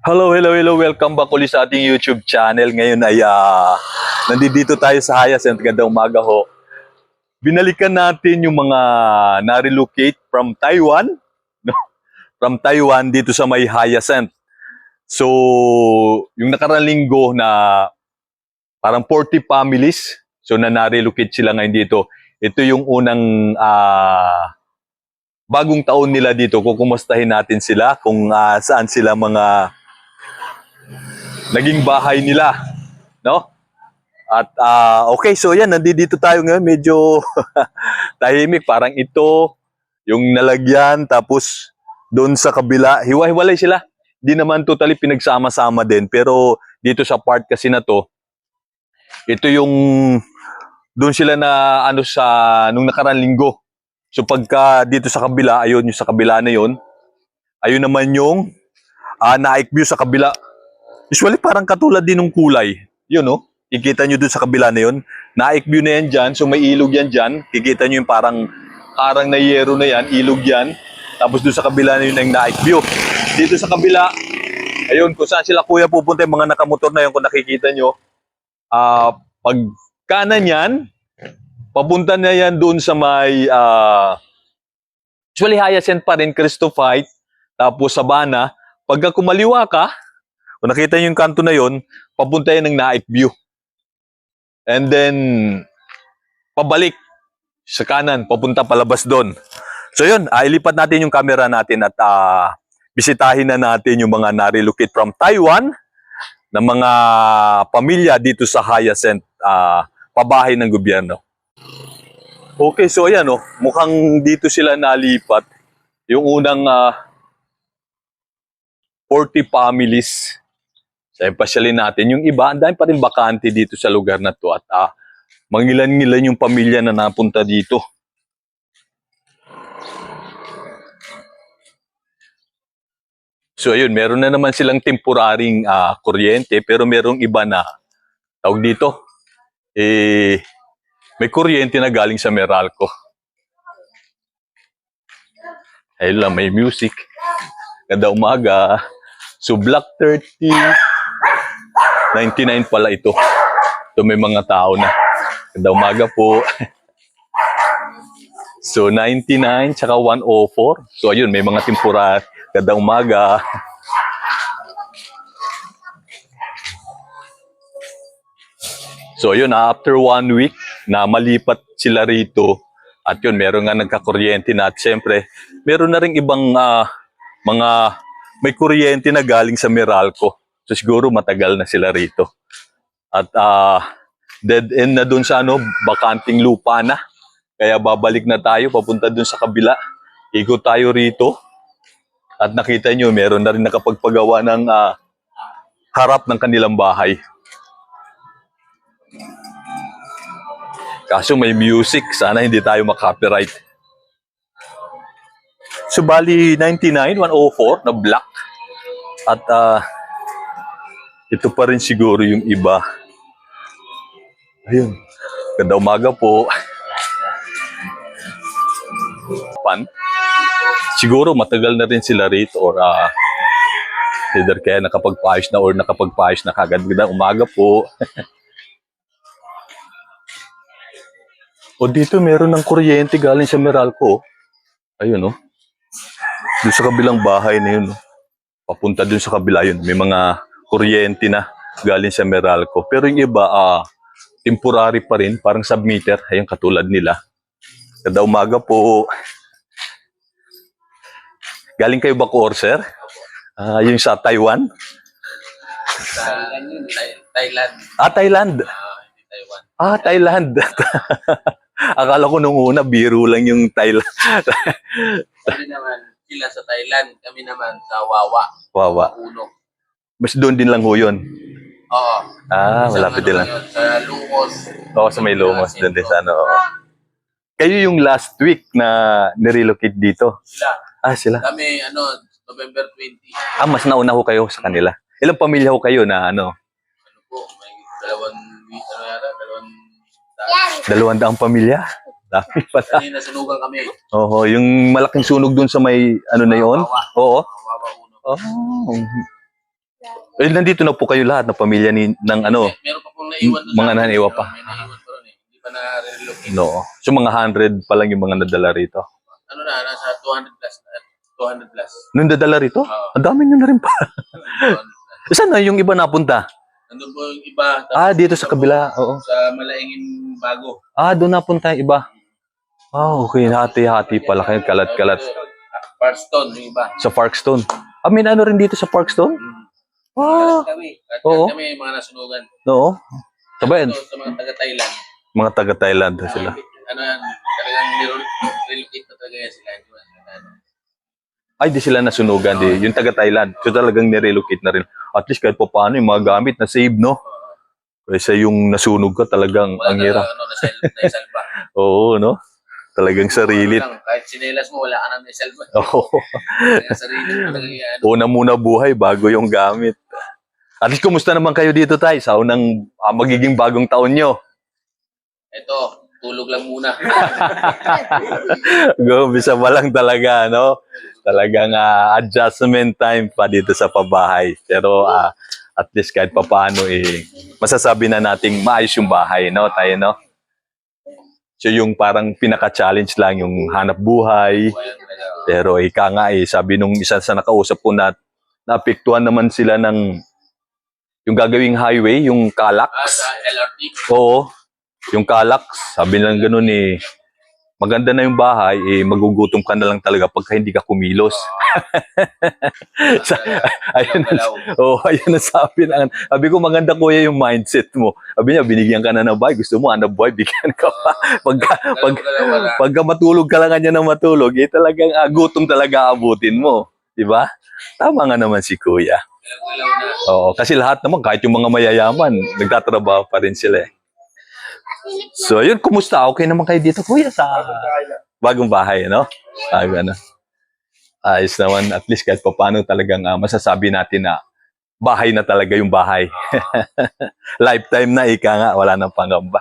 Hello, hello, hello. Welcome back ulit sa ating YouTube channel. Ngayon ay ah, nandito tayo sa Hyacinth. Ganda umaga ho. Binalikan natin yung mga na-relocate from Taiwan. From Taiwan dito sa may Hyacinth. So, yung nakarang linggo na parang 40 families. So, na na-relocate sila ngayon dito. Ito yung unang ah, bagong taon nila dito. Kukumustahin natin sila kung ah, saan sila mga naging bahay nila, no? At ah, okay, so yan, nandito tayo ngayon, medyo tahimik, parang ito, yung nalagyan, tapos doon sa kabila, hiwa-hiwalay sila. Di naman totally pinagsama-sama din, pero dito sa part kasi na to, ito yung doon sila na ano sa nung nakarang linggo. So pagka dito sa kabila, ayun yung sa kabila na yun, ayun naman yung uh, naik view sa kabila. Usually parang katulad din ng kulay. Yun no? Kikita nyo dun sa kabila na yun. Naik view na yan dyan. So may ilog yan dyan. Kikita nyo yung parang karang na yero na yan. Ilog yan. Tapos dun sa kabila na yun yung naik view. Dito sa kabila, ayun, kung saan sila kuya pupunta yung mga nakamotor na yun kung nakikita nyo. Ah, pag kanan yan, papunta na yan doon sa may ah usually Hyacinth pa rin, Christophyte, tapos Sabana. Pagka kumaliwa ka, kung nakita niyo yung kanto na yon, papunta yan ng Naik View. And then, pabalik sa kanan, papunta palabas doon. So yun, ah, ilipat natin yung camera natin at ah, bisitahin na natin yung mga na-relocate from Taiwan na mga pamilya dito sa Hyacinth, ah, pabahay ng gobyerno. Okay, so ayan oh, mukhang dito sila nalipat. Yung unang ah, 40 families pasyalin natin. Yung iba, ang dami pa rin bakante dito sa lugar na to at ah, mangilan-ngilan yung pamilya na napunta dito. So ayun, meron na naman silang temporaring ah, kuryente pero merong iba na tawag dito. Eh may kuryente na galing sa Meralco. Ayun lang, may music. Kada umaga. So Black 30, 99 pala ito. Ito may mga tao na. Kada umaga po. So 99 tsaka 104. So ayun, may mga tempura kada umaga. So yun, after one week na malipat sila rito, at yun, meron nga nagkakuryente na at syempre, meron na rin ibang ah, mga may kuryente na galing sa Meralco. So siguro matagal na sila rito. At ah, dead end na dun sa ano, bakanting lupa na. Kaya babalik na tayo, papunta dun sa kabila. Ikot tayo rito. At nakita nyo, meron na rin nakapagpagawa ng ah, harap ng kanilang bahay. Kaso may music, sana hindi tayo makopyright. So bali 99, 104 na black. At ah, ito pa rin siguro yung iba. Ayun. Ganda umaga po. Pan. Siguro matagal na rin sila rito or ah, either kaya nakapagpaayos na or nakapagpaayos na kagad. Ganda umaga po. O dito meron ng kuryente galing sa Meralco. Ayun oh. Doon sa kabilang bahay na yun. oh. Papunta doon sa kabila yun. May mga kuryente na galing sa Meralco. Pero yung iba, ah, temporary pa rin. Parang submeter. Ayun, katulad nila. Kada umaga po. Galing kayo ba ko, sir? Ah, yung sa Taiwan? Sa ano Thailand. Ah, Thailand. Ah, hindi Taiwan. Ah, Thailand. Akala ko nung una, biro lang yung Thailand. Kami naman, sila sa Thailand, kami naman sa Wawa, Wawa. Uno. Mas doon din lang ho yun. Oo. Ah, Isang malapit din ano lang. yun, Sa Lumos. Oo, sa may Lumos doon din sa ano. oo. Kayo yung last week na nirelocate dito. Sila. Ah, sila. Kami, ano, November 20. Ah, mas nauna ho kayo sa kanila. Ilang pamilya ho kayo na ano? Ano po, may dalawang, ano yata, dalawang, Dalawang daang pamilya? Dami pala. kanina sunugan kami. Oo, yung malaking sunog doon sa may ano na yon. Oo. Wawa Uno. Oh. Eh, nandito na po kayo lahat na pamilya ni, ng ano, meron pa pong naiwan doon. Mga naiwan pa. May naiwan pa ron eh. Hindi pa na-relocate. no. So, mga 100 pa lang yung mga nadala rito. Ano na, nasa 200 plus na. 200 plus. Nung nadala rito? Oo. Ang dami nyo na rin pa. 200 plus. Saan na yung iba napunta? Nandun po yung iba. tapos Ah, dito sa kabila. Oo. Sa Malaingin Bago. Ah, doon napunta yung iba. Ah, okay. Hati-hati pala kayo. Kalat-kalat. Parston, yung iba. Sa Parkstone. Ah, may ano rin dito sa Parkstone? Mm. Ah, kami. At Oo. kami, mga nasunugan. oo. Sabayan. Ito, sa mga taga-Thailand. Mga taga-Thailand sila. Ano yan, talagang niro- relocate na talaga yan sila. Hindi ba sila ano. Ay, di sila nasunugan. Di. Yung taga-Thailand. So talagang nirelocate na rin. At least kahit pa paano yung mga gamit na save, no? Kaysa yung nasunog ka talagang Wala ang hirap. Ano, nasal, naisalba. Oo, no? Talagang sarili. Lang, kahit sinelas mo, wala ka na naisalba. Oo. Kaya sarili mo talaga yan. Una muna buhay bago yung gamit. At least kumusta naman kayo dito, Tay? Sa unang ah, magiging bagong taon nyo. Ito, tulog lang muna. Gumbisa pa lang talaga, no? Talagang ah, adjustment time pa dito sa pabahay. Pero ah, at least kahit pa paano, eh, masasabi na nating maayos yung bahay, no? Tayo, no? So yung parang pinaka-challenge lang yung hanap buhay. Pero ika nga eh, sabi nung isa sa nakausap ko na naapektuhan naman sila ng yung gagawing highway, yung Calax. Ah, LRT. Oo. Yung Calax, sabi lang ganun eh, maganda na yung bahay, eh, magugutom ka na lang talaga pagka hindi ka kumilos. Sa- ayun, Galaw. oh, ayun ang sabi na. Sabi ko, maganda kuya yung mindset mo. Sabi niya, binigyan ka na ng bahay, gusto mo, ano boy, bigyan ka pa. Pagka, pag, pagka matulog ka lang kanya na matulog, eh talagang ah, gutom talaga abutin mo. Di ba? Tama nga naman si kuya. Na. Oo, kasi lahat naman, kahit yung mga mayayaman, nagtatrabaho pa rin sila eh. So, yun, kumusta? Okay naman kayo dito, kuya, sa bagong bahay, no? Bago, ano? Ayos naman, at least kahit pa paano talagang ah, masasabi natin na bahay na talaga yung bahay. Lifetime na, ika nga, wala nang pangamba.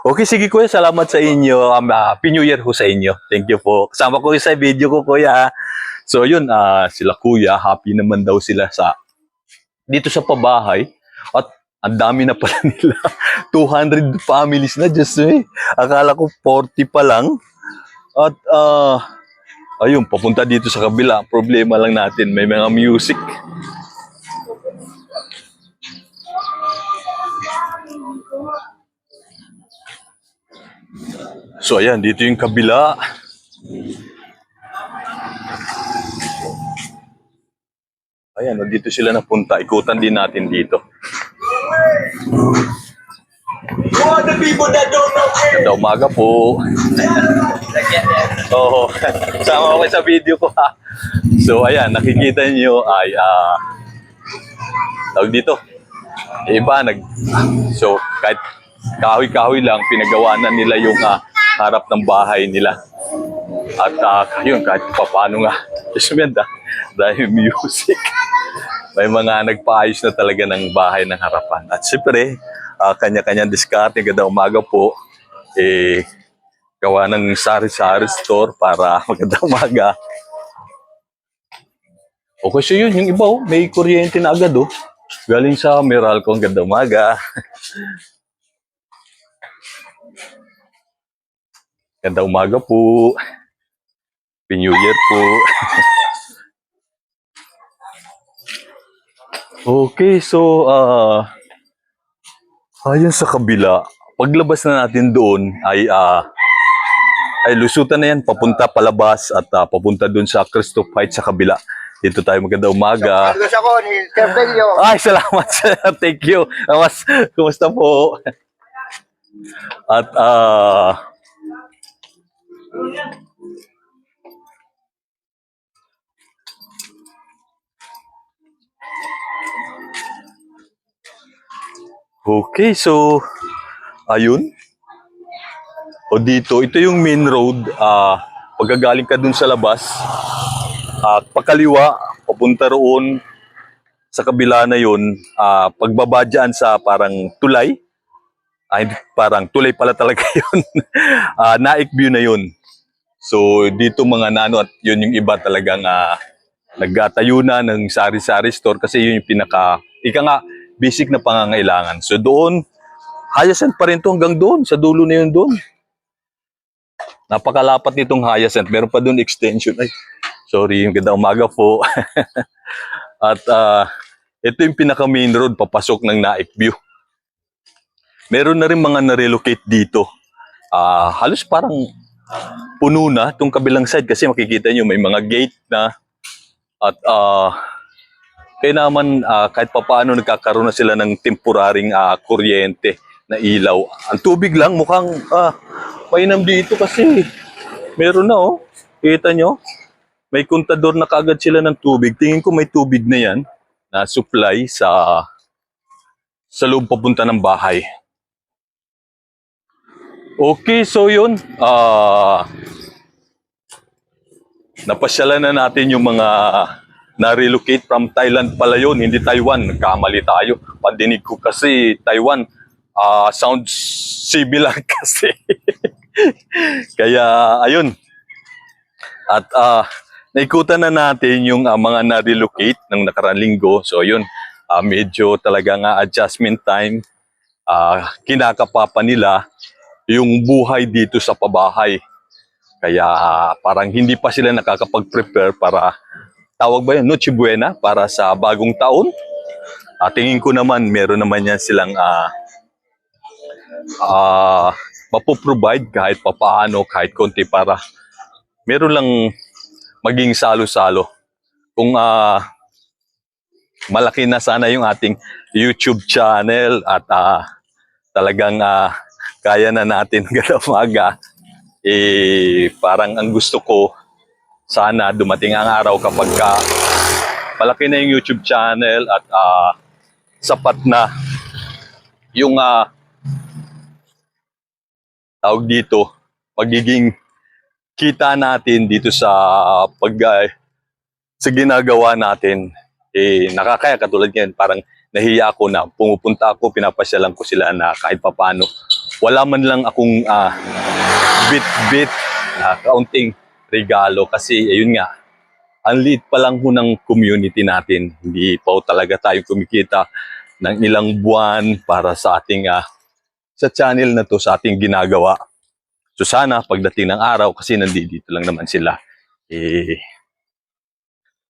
Okay, sige kuya, salamat sa inyo. Um, ah, Happy New Year ho sa inyo. Thank you po. Kasama ko sa video ko, kuya. So, yun, ah, sila kuya, happy naman daw sila sa dito sa pabahay. At ang dami na pala nila. 200 families na, just eh. Akala ko 40 pa lang. At, ah, ayun, papunta dito sa kabila. Problema lang natin, may mga music. So, ayan, dito yung kabila. Ayan, dito sila napunta. Ikutan din natin dito. For the people that don't know where Ganda umaga po. Oo. Sama ko sa video ko ha. So ayan, nakikita niyo ay ah tawag dito. Iba nag So kahit kahoy-kahoy lang pinagawa na nila yung ah, harap ng bahay nila. At ah, yun, kahit pa paano nga. Just. Dahil music. May mga nagpaayos na talaga ng bahay ng harapan. At siyempre, ah, kanya-kanyang diskarte. Ganda umaga po. Eh, gawa ng sari-sari store para magandang umaga. Okay, so yun, yung iba oh, may kuryente na agad oh. Galing sa Meralco, ang ganda umaga. ganda umaga po. Happy New Year po. okay, so ah ayun sa kabila, paglabas na natin doon ay ah ay lusutan na yan papunta palabas at ah, papunta doon sa Cristo Heights sa kabila. Dito tayo maganda umaga. Gusto ko ni Sir Belio. Ay, salamat sir. Thank you. Mas, kumusta po? At ah Okay, so ayun. O dito, ito yung main road. Ah, pagkagaling ka dun sa labas, at pakaliwa, papunta roon sa kabila na yun, ah, pagbaba dyan sa parang tulay, ay parang tulay pala talaga yun. Ah, Naik view na yun. So dito mga nano at yun yung iba talagang ah, nagtatayo na ng sari-sari store kasi yun yung pinaka ika nga, basic na pangangailangan. So doon, hyacinth pa rin to hanggang doon, sa dulo na yun doon. Napakalapat nitong hyacinth. Meron pa doon extension. Ay, sorry, yung ganda umaga po. At ah, ito yung pinaka main road papasok ng Naik View. Meron na rin mga na-relocate dito. Ah, halos parang puno na itong kabilang side kasi makikita nyo may mga gate na at ah kaya naman ah, kahit papaano nagkakaroon na sila ng temporaring ah, kuryente na ilaw. Ang tubig lang mukhang ah, mainam dito kasi meron na oh. Kita nyo? May kontador na kagad sila ng tubig. Tingin ko may tubig na yan na supply sa sa loob papunta ng bahay. Okay, so yun. Ah napasyalan na natin yung mga na-relocate from Thailand pala yun, hindi Taiwan. Nagkamali tayo. Pandinig ko kasi Taiwan ah sounds similar kasi. Kaya ayun. At ah naikutan na natin yung ah, mga na-relocate ng nakarang linggo. So yun, ah, medyo talaga nga adjustment time. Ah kinakapapa nila yung buhay dito sa pabahay. Kaya ah, parang hindi pa sila nakakapag-prepare para tawag ba yun, Noche Buena para sa bagong taon. Ah, tingin ko naman meron naman yan silang ah ah mapoprovide kahit papaano, kahit konti para meron lang maging salo-salo. Kung ah malaki na sana yung ating YouTube channel at ah, talagang ah, kaya na natin gala umaga, eh parang ang gusto ko sana dumating ang araw kapag ka malaki na yung YouTube channel at ah, sapat na yung ah, tawag dito magiging kita natin dito sa pag ah, sa ginagawa natin. Eh nakakaya katulad ngayon parang nahiya ako na pumupunta ako pinapasyalan ko sila na kahit papaano wala man lang akong ah, bit-bit na kaunting regalo kasi ayun nga ang liit pa lang ho ng community natin. Hindi pa talaga tayo kumikita ng ilang buwan para sa ating ah, sa channel na to sa ating ginagawa. So sana pagdating ng araw kasi nandito lang naman sila eh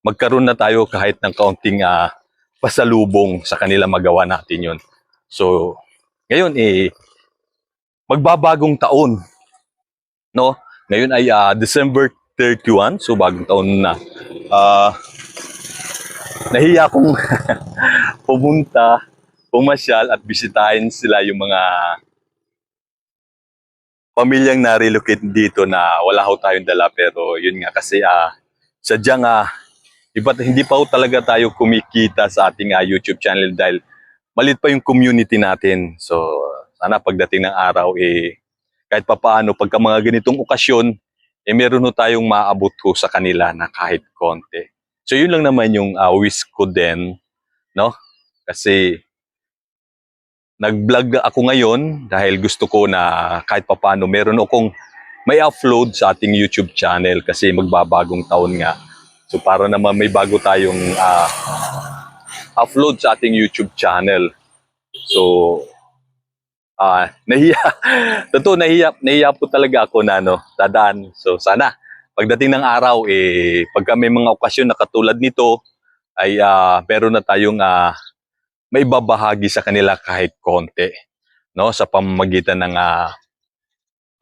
magkaroon na tayo kahit ng kaunting ah, pasalubong sa kanila magawa natin yon so ngayon eh magbabagong taon no ngayon ay ah, December 31 so bagong taon na. Ah nahiya akong pumunta pumasyal at bisitahin sila yung mga pamilyang na-relocate dito na wala ho tayong dala. Pero yun nga kasi ah sadyang ah iba hindi pa ho talaga tayo kumikita sa ating ah, YouTube channel dahil malit pa yung community natin. So sana pagdating ng araw eh kahit papaano pagka mga ganitong okasyon eh meron ho tayong maabot ho sa kanila na kahit konti. So yun lang naman yung uh, wish ko din, no? Kasi nag-vlog ako ngayon dahil gusto ko na kahit papaano meron akong may upload sa ating YouTube channel kasi magbabagong taon nga. So para naman may bago tayong ah, upload sa ating YouTube channel. So ah nahiya. Totoo, nahiya, nahiya po talaga ako na no, dadaan. So sana pagdating ng araw eh pagka may mga okasyon na katulad nito ay ah, meron na tayong ah, may babahagi sa kanila kahit konti no sa pamamagitan ng ah,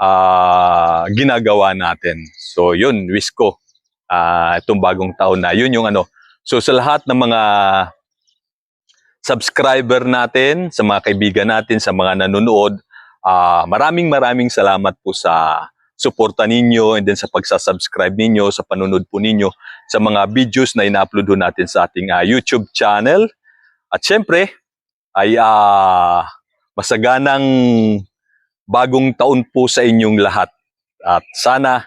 ah, ginagawa natin. So yun, wish ko ah, itong bagong taon na. Yun yung ano. So sa lahat ng mga subscriber natin, sa mga kaibigan natin, sa mga nanonood, ah, maraming maraming salamat po sa suporta ninyo and then sa pagsasubscribe ninyo, sa panunod po ninyo sa mga videos na ina-upload natin sa ating ah, YouTube channel. At syempre, ay ah, masaganang bagong taon po sa inyong lahat. At sana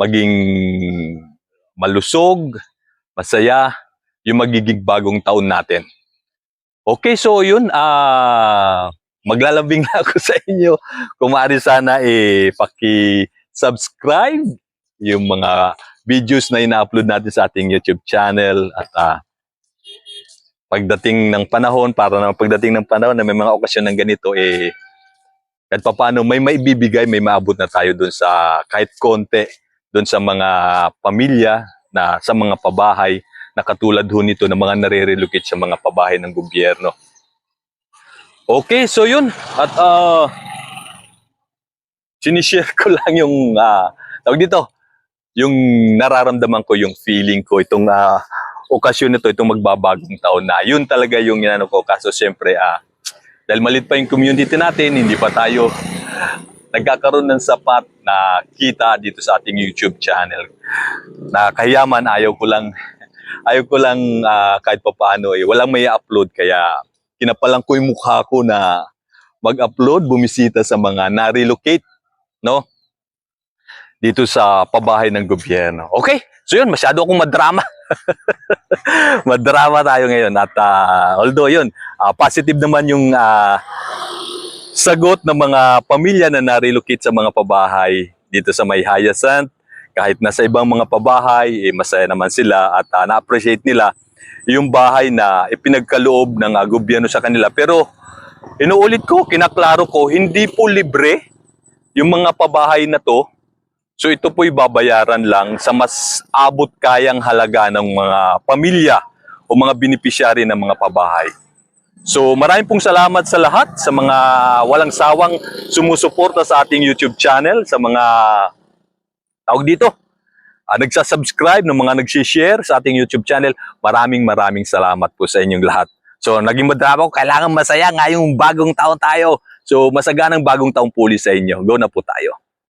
maging malusog, masaya, yung magiging bagong taon natin. Okay, so yun, ah maglalambing na ako sa inyo. Kung maaari sana, eh, paki-subscribe yung mga videos na ina-upload natin sa ating YouTube channel. At ah, pagdating ng panahon, para na pagdating ng panahon na may mga okasyon ng ganito, eh, kahit pa paano, may maibibigay, may maabot na tayo dun sa kahit konti, dun sa mga pamilya, na sa mga pabahay, na katulad ho nito ng mga nare-relocate sa mga pabahay ng gobyerno. Okay, so yun. At uh, sinishare ko lang yung, tawag dito, yung nararamdaman ko, yung feeling ko, itong ah, okasyon na to, itong magbabagong taon na. Yun talaga yung inano ko. Kaso siyempre, ah, dahil malit pa yung community natin, hindi pa tayo nagkakaroon ng sapat na kita dito sa ating YouTube channel. Na kayaman, ayaw ko lang, ayaw ko lang ah, kahit pa paano, eh, walang may upload kaya kinapalang ko yung mukha ko na mag-upload, bumisita sa mga na-relocate, no? Dito sa pabahay ng gobyerno. Okay? So yun, masyado akong madrama. madrama tayo ngayon. At ah, although yun, ah, positive naman yung ah, sagot ng mga pamilya na na-relocate sa mga pabahay dito sa may Hyacinth. Kahit nasa ibang mga pabahay, eh, masaya naman sila at ah, na-appreciate nila yung bahay na ipinagkaloob ng ah, gobyerno sa kanila. Pero inuulit ko, kinaklaro ko, hindi po libre yung mga pabahay na to. So ito po'y babayaran lang sa mas abot kayang halaga ng mga pamilya o mga beneficiary ng mga pabahay. So maraming pong salamat sa lahat, sa mga walang sawang sumusuporta sa ating YouTube channel, sa mga tawag dito, ah, nagsasubscribe, ng mga nagsishare sa ating YouTube channel. Maraming maraming salamat po sa inyong lahat. So naging madrama ko, kailangan masaya ngayong bagong taon tayo. So masaganang bagong taong puli sa inyo. Go na po tayo.